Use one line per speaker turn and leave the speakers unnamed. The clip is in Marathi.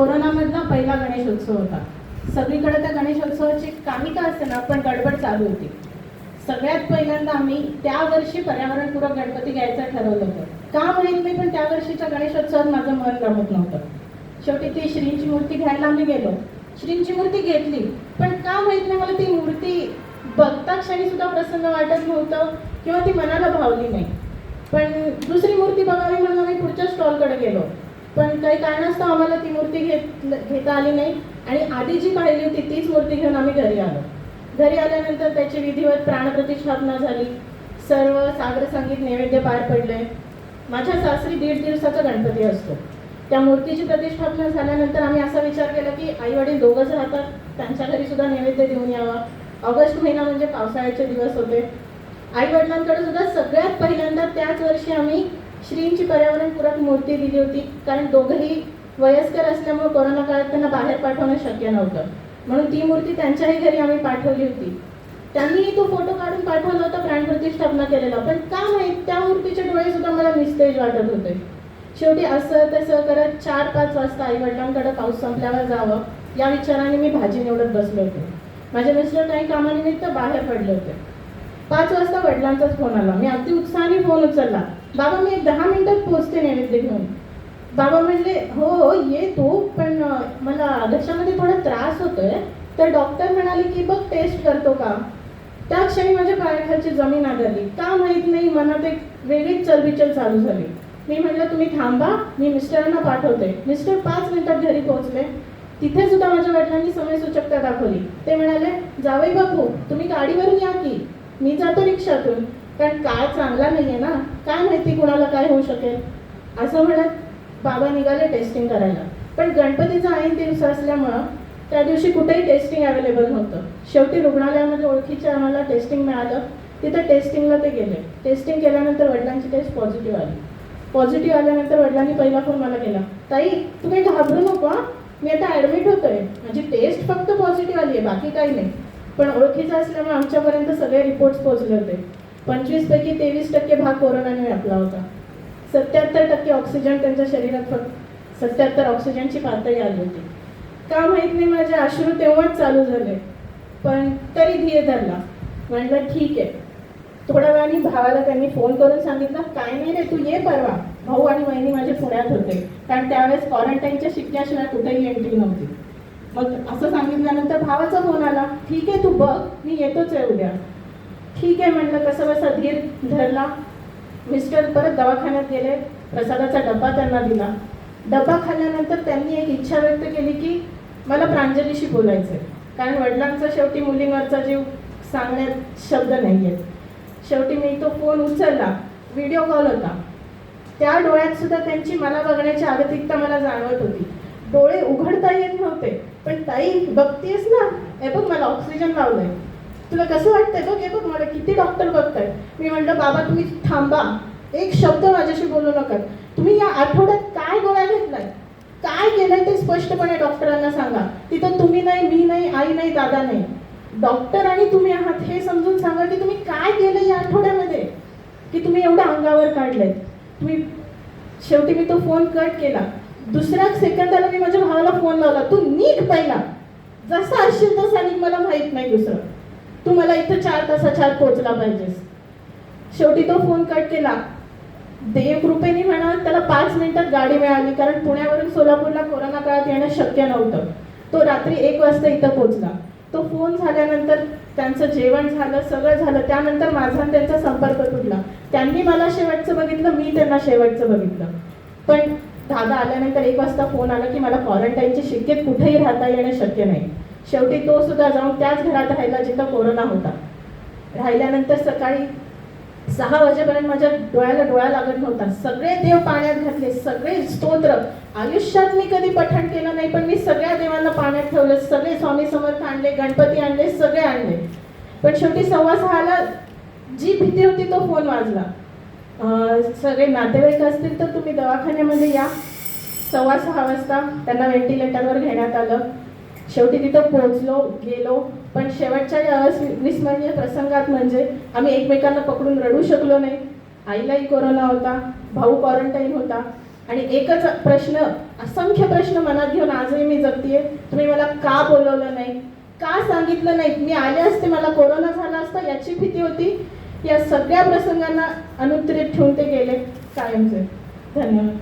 कोरोनामधला पहिला गणेशोत्सव होता. सगळीकडे त्या गणेशोत्सवाची काही का असते ना पण गडबड चालू होती. सगळ्यात पहिल्यांदा आम्ही त्या वर्षी पर्यावरणपूरक गणपती घ्यायचं ठरवलं होतं. का माहीत नाही पण त्या वर्षीच्या गणेशोत्सवात माझं मन रमत नव्हतं. शेवटी ती श्रींची मूर्ती घ्यायला आम्ही गेलो. श्रींची मूर्ती घेतली पण का माहीत नाही मला ती मूर्ती बघता क्षणी सुद्धा प्रसन्न वाटत नव्हतं किंवा ती मनाला भावली नाही. पण दुसरी मूर्ती बघावी म्हणून आम्ही पुढच्या स्टॉलकडे गेलो. पण काही कारणास्तव आम्हाला ती मूर्ती घेत घेता आली नाही. आणि आधी जी पाहिली होती तीच मूर्ती घेऊन आम्ही घरी आलो. घरी आल्यानंतर त्याची विधिवत प्राणप्रतिष्ठापना झाली. सर्व सागर संगीत नैवेद्य पार पडले. माझ्या सासरी दीड दिवसाचा गणपती असतो. त्या मूर्तीची प्रतिष्ठापना झाल्यानंतर आम्ही असा विचार केला की आई वडील दोघंच राहतात. त्यांच्या घरी सुद्धा नैवेद्य देऊन यावा. ऑगस्ट महिना म्हणजे पावसाळ्याचे दिवस होते. आई वडिलांकडे सुद्धा सगळ्यात पहिल्यांदा त्याच वर्षी आम्ही श्रींची पर्यावरणपूरक मूर्ती दिली होती. कारण दोघंही वयस्कर असल्यामुळे कोरोना काळात त्यांना बाहेर पाठवणं शक्य नव्हतं. म्हणून ती मूर्ती त्यांच्याही घरी आम्ही पाठवली होती. त्यांनीही तो फोटो काढून पाठवला होता प्राणप्रतिष्ठापना केलेला. पण का माहीत त्या मूर्तीचे डोळे सुद्धा मला निस्तेज वाटत होते. शेवटी असं तसं करत चार पाच वाजता आई वडिलांकडे पाऊस संपल्यावर जावं या विचाराने मी भाजी निवडत बसले होते. माझे मिस्टर काही कामानिमित्त बाहेर पडले होते. पाच वाजता वडिलांचाच फोन आला. मी अगदी उत्साहाने फोन उचलला. बाबा मी दहा मिनिटात पोहोचते नैवेद्य घेऊन. बाबा म्हणले हो, हो ये तू पण मला घशामध्ये थोडा त्रास होतोय. तर डॉक्टर म्हणाले की बघ टेस्ट करतो का? त्या क्षणी माझ्या पायाखालची जमीन आदरली. का माहीत नाही मनात एक वेगळीच चलबिचल चालू झाली. मी म्हटलं तुम्ही थांबा मी मिस्टरांना पाठवते. मिस्टर पाच मिनिटात घरी पोहोचले. तिथे सुद्धा माझ्या वडिलांनी समयसूचकता दाखवली. ते म्हणाले जावई बापू तुम्ही गाडीवरून या की? मी जातो रिक्षातून. कारण काळ चांगला नाहीये ना. काय माहिती कुणाला काय होऊ शकेल? असं म्हणत बाबा निघाले टेस्टिंग करायला. पण गणपतीचा ऐन दिवस असल्यामुळं त्या दिवशी कुठेही टेस्टिंग अवेलेबल नव्हतं. शेवटी रुग्णालयामध्ये ओळखीचे आम्हाला टेस्टिंग मिळालं. तिथं टेस्टिंगला ते गेले. टेस्टिंग केल्यानंतर वडिलांची टेस्ट पॉझिटिव्ह आली. पॉझिटिव्ह आल्यानंतर वडिलांनी पहिला फोन मला केला ताई तू काही घाबरू नको मी आता ॲडमिट होतोय. माझी टेस्ट फक्त पॉझिटिव्ह आली आहे बाकी काही नाही. पण ओळखीचं असल्यामुळे आमच्यापर्यंत सगळे रिपोर्ट्स पोहोचले होते. पंचवीसपैकी तेवीस टक्के भाग कोरोनाने व्यापला होता. सत्याहत्तर टक्के ऑक्सिजन त्यांच्या शरीरात फक्त सत्याहत्तर ऑक्सिजनची पातळी आली होती. का माहीत नाही माझे अश्रू तेव्हाच चालू झाले. पण तरी धीर धरला. म्हणलं ठीक आहे. थोड्या वेळाने भावाला त्यांनी फोन करून सांगितलं काय नाही रे तू ये परवा. भाऊ आणि बहिणी माझे पुण्यात होते. कारण त्यावेळेस क्वारंटाईनच्या शिक्क्याशिवाय कुठेही एंट्री नव्हती. मग असं सांगितल्यानंतर भावाचा फोन आला ठीक आहे तू बघ. मी येतोच आहे उद्या. ठीक आहे म्हटलं कसं बसा धीर धरला. मिस्टर परत दवाखान्यात गेले. प्रसादाचा डब्बा त्यांना दिला. डब्बा खाल्ल्यानंतर त्यांनी एक इच्छा व्यक्त केली की मला प्रांजलीशी बोलायचं आहे कारण वडिलांचा शेवटी मुलींवरचा जीव सांगण्यात शब्द नाही आहेत शेवटी मी तो फोन उचलला. व्हिडिओ कॉल होता. त्या डोळ्यात सुद्धा त्यांची मला बघण्याची आगतिकता मला जाणवत होती. डोळे उघडता येत नव्हते. पण ताई बघतेस ना? हे बघ मला ऑक्सिजन लावलंय. तुला कसं वाटतंय बघ हे बघ मला किती डॉक्टर बघताय. मी म्हणलं बाबा तुम्ही थांबा. एक शब्द माझ्याशी बोलू नका. तुम्ही या आठवड्यात काय गोळ्या घेतलाय? काय केलंय ते स्पष्टपणे डॉक्टरांना सांगा. तिथं तुम्ही नाही मी नाही आई नाही दादा नाही. डॉक्टर आणि तुम्ही आहात हे समजून सांगा की तुम्ही काय केलं या आठवड्यामध्ये? की तुम्ही एवढं अंगावर काढलंय. तुम्ही शेवटी मी तो फोन कट केला. दुसऱ्या सेकंदाला मी माझ्या भावाला फोन लावला. तू नीट पहिला. जसा असशील तसा निघ मला माहीत नाही दुसरं. तू मला इथं चार तासाच्या आत पोहोचला पाहिजेस. शेवटी तो फोन कट केला. देव कृपेने म्हणा त्याला पाच मिनिटात गाडी मिळाली कारण पुण्यावरून सोलापूरला कोरोना काळात येणं शक्य नव्हतं. तो रात्री एक वाजता इथं पोहोचला. तो फोन झाल्यानंतर त्यांचं जेवण झालं सगळं झालं. त्यानंतर माझा त्यांचा संपर्क तुटला. त्यांनी मला शेवटचं बघितलं मी त्यांना शेवटचं बघितलं. पण दादा आल्यानंतर एक वाजता फोन आला की मला क्वारंटाईनची शिक्केत कुठेही राहता येणं शक्य नाही. शेवटी तो सुद्धा जाऊन त्याच घरात राहिला जिथं कोरोना होता. राहिल्यानंतर सकाळी सहा वाजेपर्यंत माझ्या डोळ्याला डोळा लागत नव्हता. सगळे देव पाण्यात घातले सगळे स्तोत्र. आयुष्यात मी कधी पठण केलं नाही पण मी सगळ्या देवांना पाण्यात ठेवलं. सगळे स्वामी समर्थ आणले गणपती आणले सगळे आणले. पण शेवटी सव्वा सहाला जी भीती होती तो फोन वाजला. सगळे नातेवाईक असतील तर तुम्ही दवाखान्यामध्ये या. सव्वा सहा वाजता त्यांना व्हेंटिलेटरवर घेण्यात आलं. शेवटी तिथं पोहोचलो गेलो. पण शेवटच्या या अविस्मरणीय प्रसंगात म्हणजे आम्ही एकमेकांना पकडून रडू शकलो नाही. आईलाही कोरोना होता भाऊ क्वारंटाईन होता. आणि एकच प्रश्न असंख्य प्रश्न मनात घेऊन आजही मी जगतीये. तुम्ही मला का बोलवलं नाही? का सांगितलं नाही? मी आले असते मला कोरोना झाला असता याची भीती होती. या सगळ्या प्रसंगांना अनुत्तरित ठेवून ते गेले कायमचे. धन्यवाद.